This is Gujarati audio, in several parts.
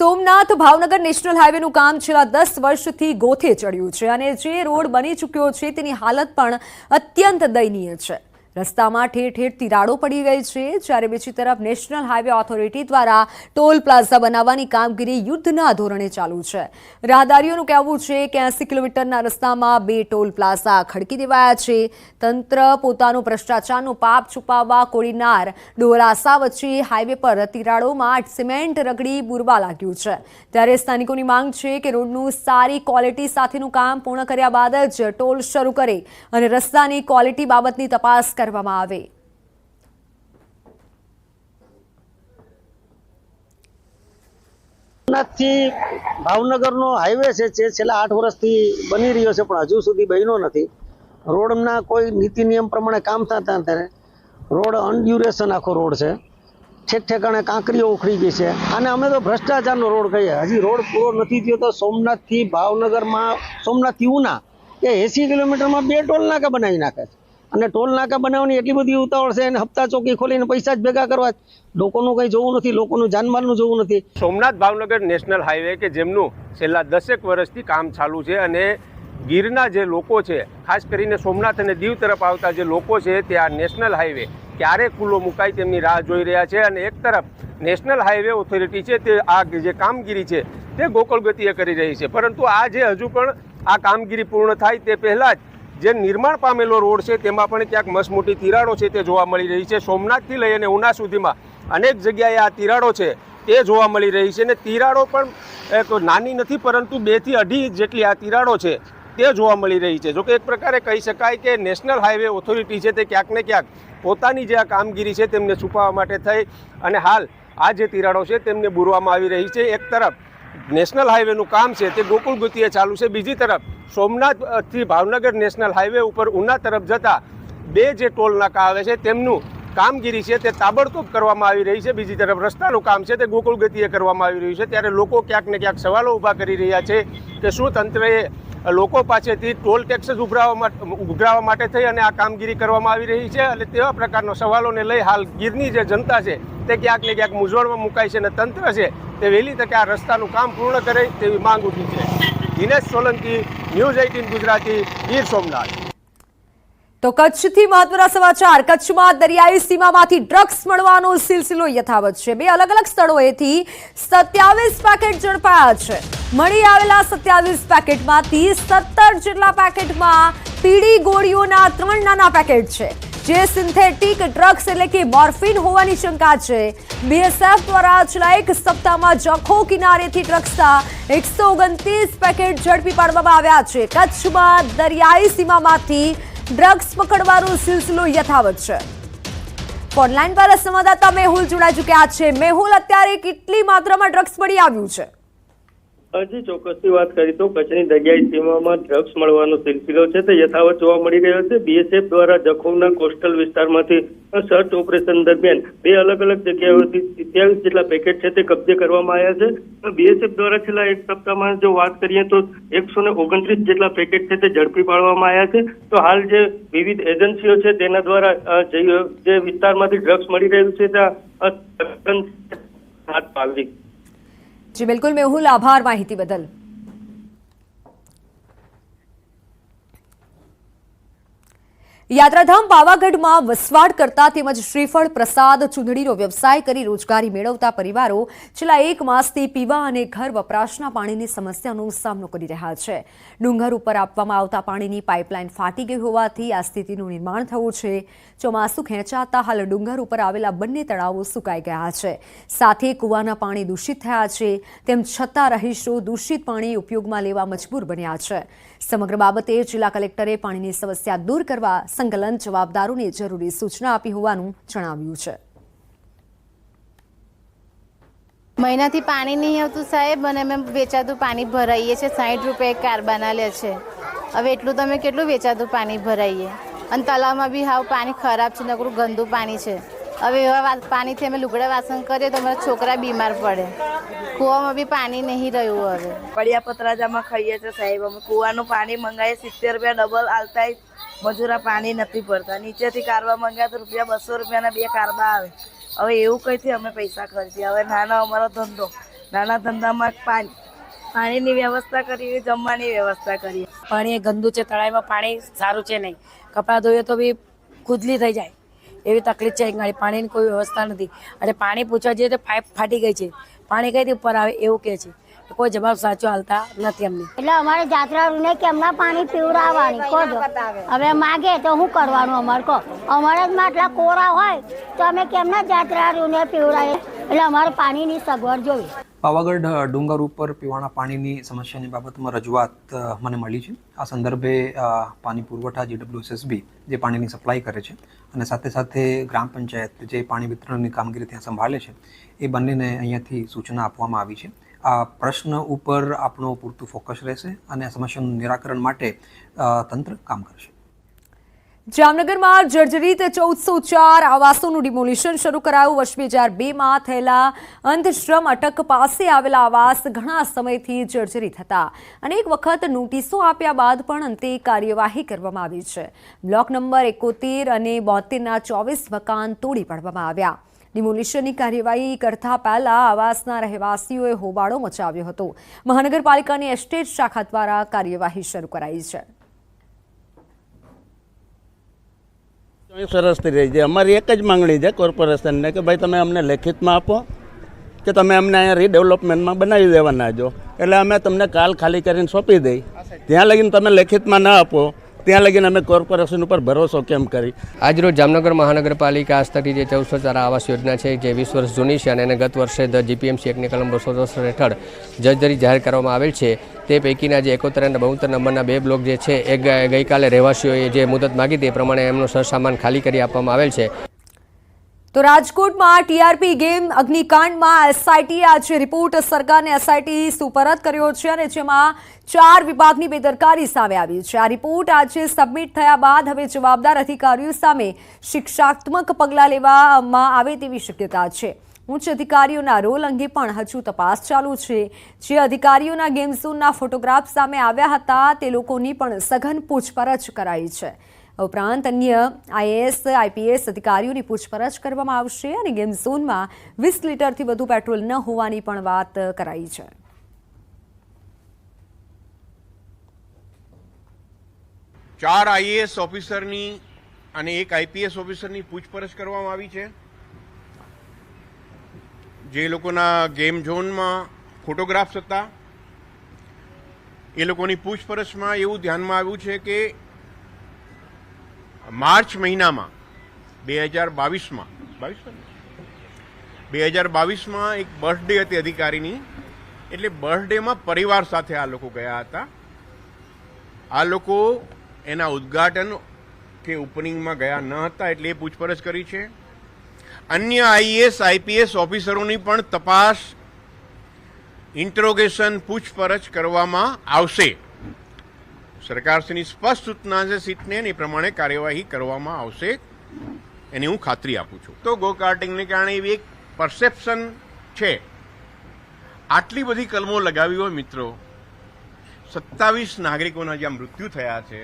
સોમનાથ ભાવનગર નેશનલ હાઈવેનું કામ છેલ્લા દસ વર્ષથી ગોથે ચડ્યું છે અને જે રોડ બની ચૂક્યો છે તેની હાલત પણ અત્યંત દયનીય છે. રસ્તામાં ઠેર ઠેર તિરાડો પડી ગઈ છે. જ્યારે બીજી તરફ નેશનલ હાઈવે ઓથોરિટી દ્વારા ટોલ પ્લાઝા બનાવવાની કામગીરી યુદ્ધના ધોરણે ચાલુ છે. રાહદારીઓનું કહેવું છે કે એસી કિલોમીટરના રસ્તામાં બે ટોલ પ્લાઝા ખડકી દેવાયા છે. તંત્ર પોતાનું ભ્રષ્ટાચારનું પાપ છુપાવવા કોડીનાર ડોરાસા વચ્ચે હાઈવે પર તિરાડોમાં સિમેન્ટ રગડી બુરવા લાગ્યું છે. ત્યારે સ્થાનિકોની માંગ છે કે રોડનું સારી ક્વોલિટી સાથેનું કામ પૂર્ણ કર્યા બાદ જ ટોલ શરૂ કરે અને રસ્તાની ક્વોલિટી બાબતની તપાસ કરવામાં આવે. સોમનાથથી ભાવનગરનો હાઈવે છે, જે છેલ્લા આઠ વર્ષથી બની રહ્યો છે, પણ હજુ સુધી બન્યો નથી. રોડના કોઈ નીતિ નિયમ પ્રમાણે કામ થતા ત્યારે રોડ અનડ્યુરેશન આખો રોડ છે. ઠેક ઠેકાણે કાંકરીઓ ઉખડી ગઈ છે. અને અમે તો ભ્રષ્ટાચારનો રોડ કહીએ. હજી રોડ પૂરો નથી થયો તો સોમનાથથી ભાવનગરમાં, સોમનાથથી ઉના એ એસી કિલોમીટરમાં બે ટોલ નાકા બનાવી નાખે છે. અને ટોલ નાકા બનાવવાની એટલી બધી ઉતાવળ છે અને હપ્તા ચોકી ખોલીને પૈસા જ ભેગા કરવા. લોકોનું કંઈ જોવું નથી, લોકોનું જાનમાલનું જોવું નથી. સોમનાથ ભાવનગર નેશનલ હાઈવે કે જેમનું છેલ્લા દસેક વર્ષથી કામ ચાલુ છે અને ગીરના જે લોકો છે, ખાસ કરીને સોમનાથ અને દીવ તરફ આવતા જે લોકો છે, તે આ નેશનલ હાઈવે ક્યારે ખુલ્લો મુકાય તેમની રાહ જોઈ રહ્યા છે અને એક તરફ નેશનલ હાઈવે ઓથોરિટી છે, તે આ જે કામગીરી છે, તે ગોકળ ગતિએ કરી રહી છે. પરંતુ આ જે હજુ પણ આ કામગીરી પૂર્ણ થાય તે પહેલાં જ જે નિર્માણ પામેલો રોડ છે, તેમાં પણ ક્યાંક મસમોટી તિરાડો છે તે જોવા મળી રહી છે. સોમનાથથી લઈ અને ઉના સુધીમાં અનેક જગ્યાએ આ તિરાડો છે તે જોવા મળી રહી છે. અને તિરાડો પણ નાની નથી, પરંતુ બેથી અઢી જેટલી આ તિરાડો છે તે જોવા મળી રહી છે. જોકે એક પ્રકારે કહી શકાય કે નેશનલ હાઈવે ઓથોરિટી છે તે ક્યાંક ને ક્યાંક પોતાની જે આ કામગીરી છે તેમને છુપાવવા માટે થઈ. અને હાલ આ જે તિરાડો છે તેમને બુરવામાં આવી રહી છે. એક તરફ નેશનલ હાઈવેનું કામ છે તે ગોકુળ ગતિએ ચાલુ છે. બીજી તરફ સોમનાથથી ભાવનગર નેશનલ હાઈવે ઉપર ઉના તરફ જતા બે જે ટોલ નાકા આવે છે તેમનું કામગીરી છે તે તાબડતોબ કરવામાં આવી રહી છે. બીજી તરફ રસ્તાનું કામ છે તે ગોકુળ ગતિએ કરવામાં આવી રહ્યું છે. ત્યારે લોકો ક્યાંક ને ક્યાંક સવાલો ઊભા કરી રહ્યા છે કે શું તંત્રએ લોકો પાસેથી ટોલ ટેક્સ જ ઉભરાવવા માટે ઉઘરાવવા માટે થઈ અને આ કામગીરી કરવામાં આવી રહી છે અને તેવા પ્રકારના સવાલોને લઈ હાલ ગીરની જે જનતા છે તે ક્યાંક ને ક્યાંક મૂંઝવણમાં મુકાય છે અને તંત્ર છે તે વહેલી તકે આ રસ્તાનું કામ પૂર્ણ કરે તેવી માંગ ઉઠી છે. Dinesh Solanki, News Eighteen Gujarati, Gir Somnath. તો કચ્છથી મહત્વના સમાચાર. કચ્છમાં દરિયાઈ સીમામાંથી ડ્રગ્સ મળવાનો સિલસિલો યથાવત છે. બે અલગ અલગ સ્થળોએથી સત્યાવીસ પેકેટ ઝડપાયા છે. મળી આવેલા સત્યાવીસ પેકેટમાંથી સત્તર જેટલા પેકેટમાં પીળી ગોળીઓના ત્રણ નાના પેકેટ છે. જે સિન્થેટિક ડ્રગ્સ એટલે કે મોર્ફિન હોવાની શંકા છે. બીએસએફ દ્વારા છેલ્લા એક સપ્તાહમાં જખો કિનારેથી ડ્રગ્સના એકસો ઓગણત્રીસ પેકેટ ઝડપી પાડવામાં આવ્યા છે. કચ્છમાં દરિયાઈ સીમામાંથી ડ્રગ્સ પકડવાનો સિલસિલો યથાવત છે. ફોનલાઈન પર સંવાદદાતા મેહુલ જોડાઈ ચૂક્યા છે. મેહુલ, અત્યારે કેટલી માત્રામાં ડ્રગ્સ મળી આવ્યું છે? હજી ચોક્કસથી વાત કરી તો કચ્છની દરિયાઈ સીમામાં ડ્રગ્સ મળવાનો સિલસિલો છે તે યથાવત જોવા મળી રહ્યો છે. બીએસએફ દ્વારા જખૌના કોસ્ટલ વિસ્તારમાંથી સર્ચ ઓપરેશન દરમિયાન બે અલગ અલગ જગ્યાઓથી સિત્યાવીસ જેટલા પેકેટ છે તે કબજે કરવામાં આવ્યા છે. બીએસએફ દ્વારા છેલ્લા એક સપ્તાહમાં જો વાત કરીએ તો એકસો ને ઓગણત્રીસ જેટલા પેકેટ છે તે ઝડપી પાડવામાં આવ્યા છે. તો હાલ જે વિવિધ એજન્સીઓ છે તેના દ્વારા જે વિસ્તારમાંથી ડ્રગ્સ મળી રહ્યું છે, ત્યાં હાથ પાવી જી બિલકુલ. મેહુલ આભાર માહિતી બદલ. યાત્રાધામ પાવાગઢમાં વસવાટ કરતા તેમજ શ્રીફળ પ્રસાદ ચૂંદડીનો વ્યવસાય કરી રોજગારી મેળવતા પરિવારો છેલ્લા એક માસથી પીવા અને ઘર વપરાશના પાણીની સમસ્યાનો સામનો કરી રહ્યા છે. ડુંગર ઉપર આપવામાં આવતા પાણીની પાઇપલાઇન ફાટી ગઈ હોવાથી આ સ્થિતિનું નિર્માણ થયું છે. ચોમાસું ખેંચાતા હાલ ડુંગર ઉપર આવેલા બંને તળાવો સુકાઈ ગયા છે. સાથે કૂવાના પાણી દૂષિત થયા છે. તેમ છતાં રહીશો દૂષિત પાણી ઉપયોગમાં લેવા મજબૂર બન્યા છે. સમગ્ર બાબતે જિલ્લા કલેક્ટરે પાણીની સમસ્યા દૂર કરવા સંકલન જવાબદારોને જરૂરી સૂચના આપી હોવાનું જણાવ્યું છે. મહિનાથી પાણી નહીં આવતું સાહેબ અને અમે વેચાતું પાણી ભરાઈએ છીએ સાઠ રૂપિયા એક કારબાના લે છે. હવે એટલું તમે કેટલું વેચાતું પાણી ભરાઈએ? અને તલાવમાં બી હાવ પાણી ખરાબ છે નકરું ગંદુ પાણી છે. હવે એવા વા- પાણીથી અમે લુગડા વાસણ કરીએ તો અમારા છોકરા બીમાર પડે. કૂવામાં બી પાણી નહીં રહ્યું હવે. પડિયા પતરાજામાં ખાઈએ છીએ સાહેબ. અમે કૂવાનું પાણી મંગાવીએ સિત્તેર રૂપિયા ડબલ આલતા મજૂરા પાણી નથી પડતા નીચેથી કારવા મંગાવ્યા તો રૂપિયા બસો રૂપિયાના બે કારવા આવે. હવે એવું કંઈથી અમે પૈસા ખર્ચીએ? હવે નાનો અમારો ધંધો. નાના ધંધામાં પાણી પાણીની વ્યવસ્થા કરીએ જમવાની વ્યવસ્થા કરીએ. પાણી એ ગંદુ છે તળાવમાં પાણી સારું છે નહીં. કપડાં ધોઈએ તો બી ખુદલી થઈ જાય. એવી તકલીફ છે અહીં પાણીની કોઈ વ્યવસ્થા નથી. અને પાણી પૂછવા જઈએ તો પાઇપ ફાટી ગઈ છે. પાણી કઈથી ઉપર આવે એવું કહે છે. કોઈ જવાબ સાચો હાલતા નથી અમને એટલે અમારે જાત્રાળુને કેમના પાણી પીવડાવવાની કહો હવે માગે તો શું કરવાનું અમારે કહો. અમારે જ માટલા કોરા હોય તો અમે કેમના જાત્રાળુને પીવડાવીએ? એટલે અમારે પાણીની સગવડ જોવી પાવાગઢ ડુંગર ઉપર પીવાના પાણીની સમસ્યાની બાબતમાં રજૂઆત મને મળી છે. આ સંદર્ભે અ, પાણી પુરવઠા જીડબ્લ્યુએસએસબી જે પાણીની સપ્લાય કરે છે અને સાથે સાથે ગ્રામ પંચાયત જે પાણી વિતરણની કામગીરી ત્યાં સંભાળે છે એ બંનેને અહીંયાથી સૂચના આપવામાં આવી છે. આ પ્રશ્ન ઉપર આપણો પૂરતું ફોકસ રહેશે અને સમસ્યાનું નિરાકરણ માટે તંત્ર કામ કરશે. જામનગરમાં જર્જરિત ચૌદસો ચાર આવાસોનું ડિમોલિશન શરૂ કરાયું. વર્ષ બે હજાર બેમાં થયેલા અંધશ્રમ અટક પાસે આવેલા આવાસ ઘણા સમયથી જર્જરિત હતા. અનેક વખત નોટિસો આપ્યા બાદ પણ અંતે કાર્યવાહી કરવામાં આવી છે. બ્લોક નંબર એકોતેર અને બોતેરના ચોવીસ મકાન તોડી પાડવામાં આવ્યા. ડિમોલિશનની કાર્યવાહી કરતા પહેલા આવાસના રહેવાસીઓએ હોબાળો મચાવ્યો હતો. મહાનગરપાલિકાની એસ્ટેટ શાખા દ્વારા કાર્યવાહી શરૂ કરાઈ છે. સરસથી રહી છે. અમારી એક જ માંગણી છે કોર્પોરેશનને કે ભાઈ તમે અમને લેખિતમાં આપો કે તમે અમને અહીંયા રીડેવલપમેન્ટમાં બનાવી દેવાના છો. એટલે અમે તમને કાલ ખાલી કરીને સોંપી દઈ. ત્યાં લગીને તમે લેખિતમાં ના આપો. ત્યાં લગીને અમે કોર્પોરેશન ઉપર ભરોસો કેમ કરી? આજરોજ જામનગર મહાનગરપાલિકા આસ્થાથી જે ચૌદસો ચાર આવાસ યોજના છે, જે વીસ વર્ષ જૂની છે અને ગત વર્ષે ધ જીપીએમસી એકની કલમ બસો દસ હેઠળ જજદરી જાહેર કરવામાં આવેલ છે. તે પૈકીના જે એકોતેર અને બોતેર નંબરના બે બ્લોક જે છે, એ ગઈકાલે રહેવાસીઓએ જે મુદત માગી તે પ્રમાણે એમનો સરસામાન ખાલી કરી આપવામાં આવેલ છે. તો રાજકોટમાં ટીઆરપી ગેમ અગ્નિકાંડમાં એસઆઈટીએ આજે રિપોર્ટ સરકારને એસઆઈટી સુપરત કર્યો છે અને જેમાં ચાર વિભાગની બેદરકારી સામે આવી છે. આ રિપોર્ટ આજે સબમિટ થયા બાદ હવે જવાબદાર અધિકારીઓ સામે શિક્ષાત્મક પગલાં લેવામાં આવે તેવી શક્યતા છે. ઉચ્ચ અધિકારીઓના રોલ અંગે પણ હજુ તપાસ ચાલુ છે. જે અધિકારીઓના ગેમ ફોટોગ્રાફ સામે આવ્યા હતા, તે લોકોની પણ સઘન પૂછપરછ કરાઈ છે. ઉપરાંત અન્ય આઈએએસ, આઈપીએસ અધિકારીઓની પૂછપરછ કરવામાં આવશે અને ગેમ ઝોનમાં વીસ લીટરથી વધુ પેટ્રોલ ન હોવાની પણ વાત કરાઈ છે. ચાર આઈએએસ ઓફિસરની અને એક આઈપીએસ ઓફિસરની પૂછપરછ કરવામાં આવી છે. જે લોકોના ગેમ ઝોનમાં ફોટોગ્રાફ્સ હતા, એ લોકોની પૂછપરછમાં એવું ધ્યાનમાં આવ્યું છે કે માર્ચ મહિનામાં, બે હજાર બાવીસમાં બે હજાર બાવીસમાં એક બર્થડે હતી અધિકારીની. એટલે બર્થડેમાં પરિવાર સાથે આ લોકો ગયા હતા. આ લોકો એના ઉદ્ઘાટન કે ઓપનિંગમાં ગયા ન હતા એટલે એ પૂછપરછ કરી છે. અન્ય આઈએએસ, આઈપીએસ ઓફિસરોની પણ તપાસ, ઇન્ટ્રોગેશન પૂછપરછ કરવામાં આવશે. સરકારશ્રીની સ્પષ્ટ સૂચના છે, સીટને એ પ્રમાણે કાર્યવાહી કરવામાં આવશે એની હું ખાતરી આપું છું. તો ગો કાર્ટિંગને કારણે એવી એક પરસેપ્શન છે. આટલી બધી કલમો લગાવી હોય મિત્રો, સત્તાવીસ નાગરિકોના જ્યાં મૃત્યુ થયા છે,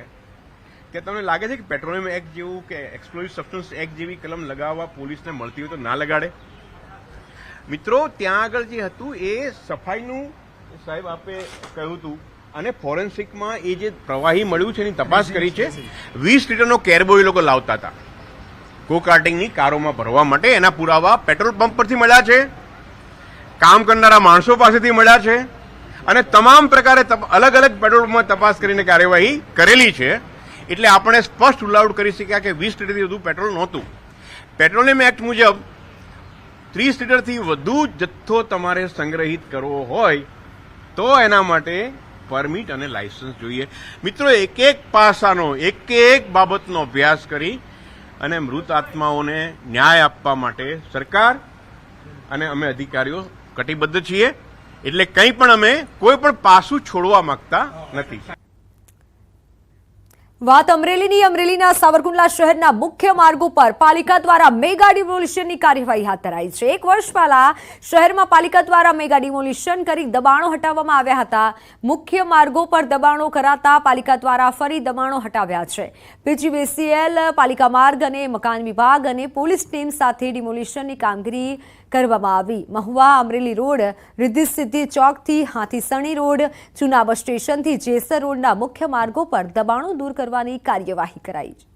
કે તમને લાગે છે કે પેટ્રોલિયમ એક્ટ જેવું કે એક્સપ્લોઝિવ સબસ્ટન્સ એક્ટ જેવી કલમ લગાવવા પોલીસને મળતી હોય તો ના લગાડે? મિત્રો, ત્યાં આગળ જે હતું એ સફાઈનું સાહેબ આપે કહ્યું હતું અને ફોરેન્સિકમાં એ જે પ્રવાહી મળ્યું છે એની તપાસ કરી છે, વીસ લીટરનો કેરબો એ લોકો લાવતા હતા. કોકાર્ટિંગની કારોમાં ભરવા માટે એના પુરાવા પેટ્રોલ પંપ પરથી મળ્યા છે, કામ કરનારા માણસો પાસેથી મળ્યા છે, અને તમામ પ્રકારે અલગ અલગ પેટ્રોલ પંપમાં તપાસ કરીને કાર્યવાહી કરેલી છે, એટલે આપણે સ્પષ્ટ ઉલાઉડ કરી શક્યા કે વીસ લીટરથી વધુ પેટ્રોલ નહોતું. પેટ્રોલિયમ એક્ટ મુજબ, ત્રીસ લીટરથી વધુ જથ્થો તમારે સંગ્રહિત કરવો હોય, તો એના માટે પરમિટ અને લાયસન્સ જોઈએ. મિત્રો એક એક પાસાનો એક એક બાબતનો અભ્યાસ કરી અને મૃત આત્માઓને ન્યાય આપવા માટે સરકાર અને અમે અધિકારીઓ કટિબદ્ધ છીએ. એટલે કંઈ પણ અમે કોઈ પણ પાસું છોડવા માંગતા નથી. વાત અમરેલીની. અમરેલીના સાવરકુંડલા શહેરના મુખ્ય માર્ગો પર પાલિકા દ્વારા મેગા ડિમોલિશનની કાર્યવાહી હાથ ધરાઈ છે. એક વર્ષ પહેલા શહેરમાં પાલિકા દ્વારા મેગા ડિમોલિશન કરી દબાણો હટાવવામાં આવ્યા હતા. મુખ્ય માર્ગો પર દબાણો કરાતા પાલિકા દ્વારા ફરી દબાણો હટાવ્યા છે. પીજીવીસીએલ, પાલિકા માર્ગ અને મકાન વિભાગ અને પોલીસ ટીમ સાથે ડિમોલિશનની કામગીરી કરવામાં આવી. મહુવા અમરેલી રોડ રિદ્ધિસિદ્ધિ ચોકથી હાથીસણી રોડ ચુના સ્ટેશનથી જેસર રોડના મુખ્ય માર્ગો પર દબાણો દૂર કરવાની કાર્યવાહી કરાઈ છે.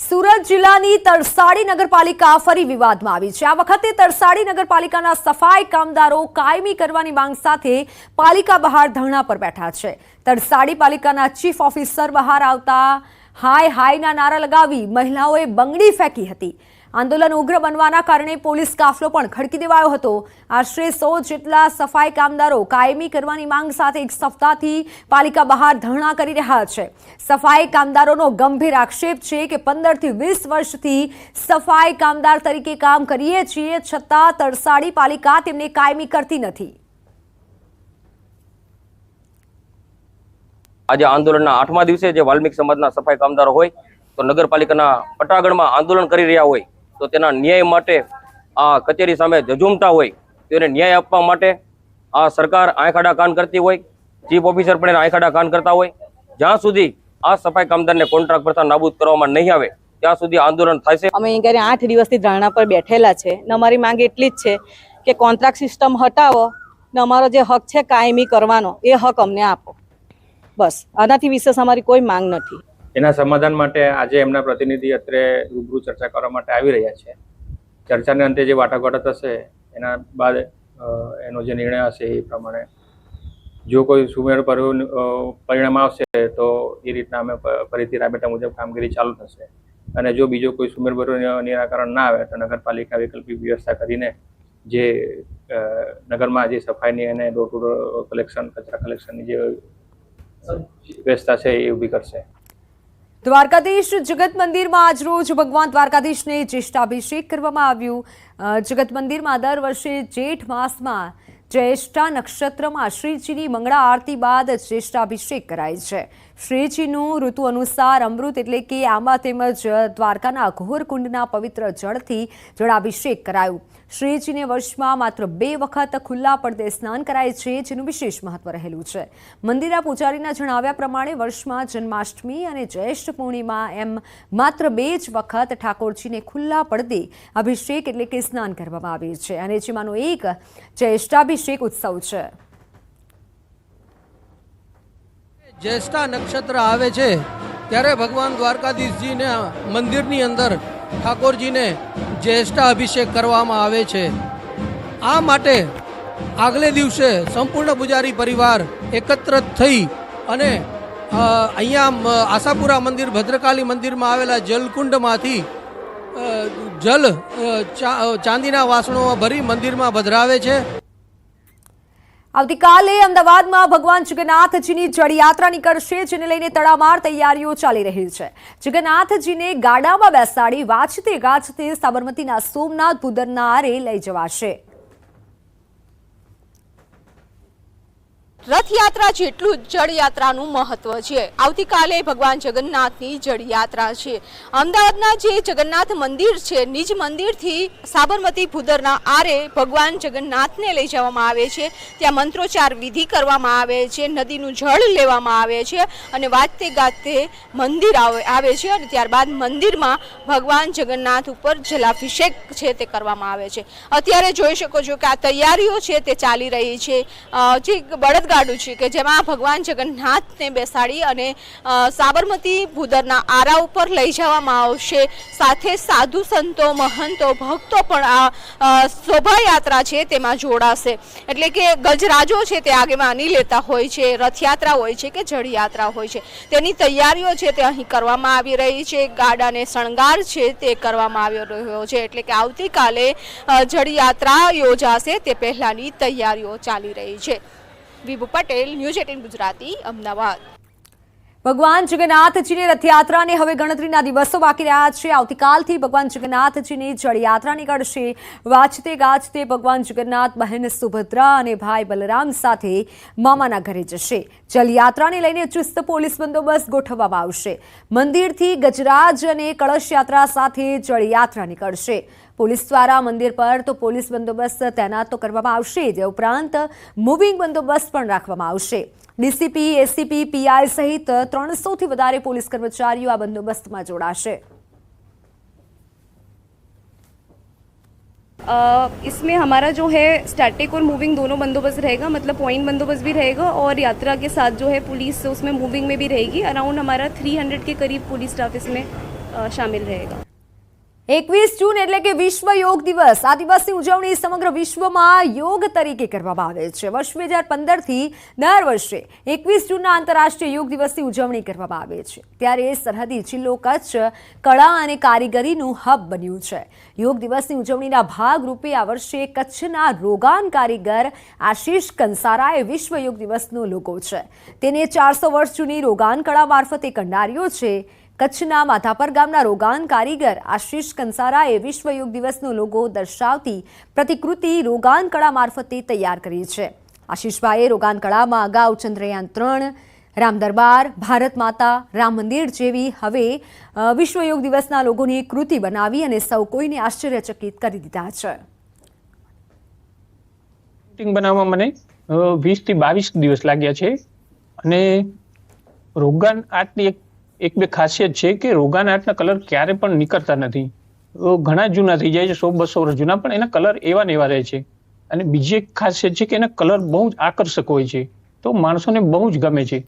સુરત જિલ્લાની તરસાડી નગરપાલિકા ફરી વિવાદમાં આવી છે. આ વખતે તરસાડી નગરપાલિકાના સફાઈ કામદારો કાયમી કરવાની માંગ સાથે પાલિકા બહાર ધરણા પર બેઠા છે. તરસાડી પાલિકાના ચીફ ઓફિસર બહાર આવતા હાય હાયના નારા લગાવી મહિલાઓએ બંગડી ફેંકી હતી. આંદોલન ઉગ્ર બનવાના કારણે પોલીસ કાફલો પણ ખડકી દેવાયો હતો. આશરે સો જેટલા સફાઈ કામદારો કાયમી કરવાની માંગ સાથે એક સપ્તાહથી પાલિકા બહાર ધરણા કરી રહ્યા છે. સફાઈ કામદારોનો ગંભીર આક્ષેપ છે કે પંદરથી વીસ વર્ષથી સફાઈ કામદાર તરીકે કામ કરીએ છીએ છતાં તરસાડી પાલિકા તેમને કાયમી કરતી નથી. આજે આંદોલનના આઠમા દિવસે જે વાલ્મિક સમાજના સફાઈ કામદારો હોય, તો નગરપાલિકાના પટાગઢમાં આંદોલન કરી રહ્યા હોય, તો તેના ન્યાય માટે આ કચેરી સામે જજુમતા હોય, તો ન્યાય આપવા માટે આ સરકાર આંખાડા કાન કરતી હોય, ચીફ ઓફિસર પણ એના આંખાડા કાન કરતા હોય. જ્યાં સુધી આ સફાઈ કામદારને કોન્ટ્રાક્ટ પ્રથા નાબૂદ કરવામાં નહીં આવે, ત્યાં સુધી આંદોલન થશે. અમે અહીંયા આઠ દિવસથી ધરણા પર બેઠેલા છે, ને અમારી માંગ એટલી જ છે કે કોન્ટ્રાક્ટ સિસ્ટમ હટાવો, ને અમારો જે હક છે કાયમી કરવાનો, એ હક અમને આપો. બસ, આનાથી વિશેષ અમારી કોઈ માંગ નથી. એના સમાધાન માટે આજે એમના પ્રતિનિધિ અત્રે રૂબરૂ ચર્ચા કરવા માટે આવી રહ્યા છે. ચર્ચાને અંતે જે વાટાઘાટો થશે, એના બાદ એનો જે નિર્ણય હશે એ પ્રમાણે જો કોઈ સુમેળ પરિણામ આવશે, તો એ રીતના અમે ફરીથી રાબેટા મુજબ કામગીરી ચાલુ થશે. અને જો બીજો કોઈ સુમેળભર્યું નિરાકરણ ના આવે, તો નગરપાલિકા વૈકલ્પિક વ્યવસ્થા કરીને જે નગરમાં જે સફાઈની અને ડોર ટુ ડોર કલેક્શન, કચરા કલેક્શનની જે વ્યવસ્થા છે એ ઊભી કરશે. દ્વારકાધીશ જગત મંદિરમાં આજરોજ ભગવાન દ્વારકાધીશને જ્યેષ્ઠાભિષેક કરવામાં આવ્યું. જગત મંદિરમાં દર વર્ષે જેઠ માસમાં જ્યેષ્ઠા નક્ષત્રમાં શ્રીજીની મંગળા આરતી બાદ જ્યેષ્ઠાભિષેક કરાય છે. શ્રીજીનું ઋતુ અનુસાર અમૃત એટલે કે આંબા તેમજ દ્વારકાના ઘોરકુંડના પવિત્ર જળથી જળાભિષેક કરાયું. શ્રીજીને વર્ષમાં માત્ર બે વખત ખુલ્લા પડદે સ્નાન કરાય છે, જેનું વિશેષ મહત્વ રહેલું છે. મંદિરના પૂજારીના જણાવ્યા પ્રમાણે વર્ષમાં જન્માષ્ટમી અને જ્યેષ્ઠ પૂર્ણિમા એમ માત્ર બે જ વખત ઠાકોરજીને ખુલ્લા પડદે અભિષેક એટલે કે સ્નાન કરવામાં આવે છે. અને જેમાંનો એક જ્યેષ્ઠાભિષેક ઉત્સવ છે. જ્યેષ્ઠા નક્ષત્ર આવે છે, ત્યારે ભગવાન દ્વારકાધીશજીને મંદિરની અંદર ઠાકોરજીને જ્યેષ્ઠા અભિષેક કરવામાં આવે છે. આ માટે આગલે દિવસે સંપૂર્ણ પૂજારી પરિવાર એકત્ર થઈ અને અહીંયા આશાપુરા મંદિર, ભદ્રકાલી મંદિરમાં આવેલા જલકુંડમાંથી જલ ચાંદીના વાસણોમાં ભરી મંદિરમાં ભધરાવે છે. આવતીકાલે અમદાવાદમાં ભગવાન જગન્નાથજીની જળયાત્રા નીકળશે, જેને લઈને તડામાર તૈયારીઓ ચાલી રહી છે. જગન્નાથજીને ગાડામાં બેસાડી વાંચતે ગાજતે સાબરમતીના સોમનાથ ભૂદરનારે લઈ જવાશે. રથયાત્રા જેટલું જ જળયાત્રાનું મહત્વ છે. આવતીકાલે ભગવાન જગન્નાથની જળયાત્રા છે. અમદાવાદના જે જગન્નાથ મંદિર છે, નિજ મંદિરથી સાબરમતી ભૂદરના આરે ભગવાન જગન્નાથને લઈ જવામાં આવે છે. ત્યાં મંત્રોચ્ચાર વિધિ કરવામાં આવે છે, નદીનું જળ લેવામાં આવે છે અને વાજતે ગાજતે મંદિર આવે આવે છે અને ત્યારબાદ મંદિરમાં ભગવાન જગન્નાથ ઉપર જલાભિષેક છે તે કરવામાં આવે છે. અત્યારે જોઈ શકો છો કે આ તૈયારીઓ છે તે ચાલી રહી છે. જે બળદગાડું છે કે જેમાં ભગવાન જગન્નાથને બેસાડી અને સાબરમતી ભૂદરના આરા ઉપર લઈ જવામાં આવશે. સાથે સાધુ સંતો, મહંતો, ભક્તો પણ આ શોભાયાત્રા છે તેમાં જોડાશે. એટલે કે ગજરાજો છે તે આગેવાની લેતા હોય છે, રથયાત્રા હોય છે કે જળયાત્રા હોય છે. તેની તૈયારીઓ છે તે અહીં કરવામાં આવી રહી છે. ગાડાને શણગાર છે તે કરવામાં આવી રહ્યો છે. એટલે કે આવતીકાલે જળયાત્રા યોજાશે તે પહેલાંની તૈયારીઓ ચાલી રહી છે. Vibhu Patel, News Eighteen Gujarati, Ahmedabad. ભગવાન જગન્નાથજીની રથયાત્રાને હવે ગણતરીના દિવસો બાકી રહ્યા છે. આવતીકાલથી ભગવાન જગન્નાથજીની જળયાત્રા નીકળશે. વાંચતે ગાજતે ભગવાન જગન્નાથ બહેન સુભદ્રા અને ભાઈ બલરામ સાથે મામાના ઘરે જશે. જળયાત્રાને લઈને ચુસ્ત પોલીસ બંદોબસ્ત ગોઠવવામાં આવશે. મંદિરથી ગજરાજ અને કળશ યાત્રા સાથે જળયાત્રા નીકળશે. પોલીસ દ્વારા મંદિર પર તો પોલીસ બંદોબસ્ત તૈનાત તો કરવામાં આવશે જ ઉપરાંત મૂવિંગ બંદોબસ્ત પણ રાખવામાં આવશે ડીસીપી એસીપી પીઆઈ સહિત ત્રણસોથી વધારે પોલીસ કર્મચારીઓ આ બંદોબસ્તમાં જોડાશે अ, इसमें हमारा जो है स्टैटिक और मूविंग दोनों बंदोबस्त रहेगा मतलब पॉइंट बंदोबस्त भी रहेगा और यात्रा के साथ जो है पुलिस उसमें मूविंग में भी रहेगी अराउंड हमारा 300 के करीब पुलिस स्टाफ इसमें अ, शामिल रहेगा એકવીસ જૂન એટલે કે વિશ્વ યોગ દિવસ. આ દિવસની ઉજવણી સમગ્ર વિશ્વમાં યોગ તરીકે કરવામાં આવે છે. વર્ષ બે હજાર પંદરથી દર વર્ષે એકવીસ જૂનના આંતરરાષ્ટ્રીય યોગ દિવસની ઉજવણી કરવામાં આવે છે. ત્યારે સરહદી જિલ્લો, કચ્છ, કળા અને કારીગરીનું હબ બન્યું છે. યોગ દિવસની ઉજવણીના ભાગરૂપે આ વર્ષે કચ્છના રોગાન કારીગર આશીષ કંસારાએ વિશ્વ યોગ દિવસનો લોગો છે. તેને ચારસો વર્ષ જૂની રોગાન કળા મારફતે કંડાર્યો છે. કચ્છના માધાપર ગામના રોગાન કારીગર આશીષ કંસારાએ વિશ્વ યોગ દિવસનો લોગો દર્શાવતી પ્રતિકૃતિ રોગાન કળા મારફતે તૈયાર કરી છે. આશીષભાઈએ રોગાન કળામાં અગાઉ ચંદ્રયાન ત્રણ, રામ દરબાર, ભારત માતા, રામ મંદિર જેવી હવે વિશ્વ યોગ દિવસના લોગોની કૃતિ બનાવી અને સૌ કોઈને આશ્ચર્યચકિત કરી દીધા છે. બનાવવા મને વીસથી બાવીસ દિવસ લાગ્યા છે અને રોગાન આર્ટની એક એક બે ખાસિયત છે કે રોગાના આર્ટના કલર ક્યારે પણ નીકળતા નથી. ઘણા જૂના થઈ જાય છે, સો, બસો વર્ષ જૂના, પણ એના કલર એવા ને એવા રહે છે. અને બીજી એક ખાસિયત છે કે એના કલર બહુ જ આકર્ષક હોય છે. તો માણસોને બહુ જ ગમે છે.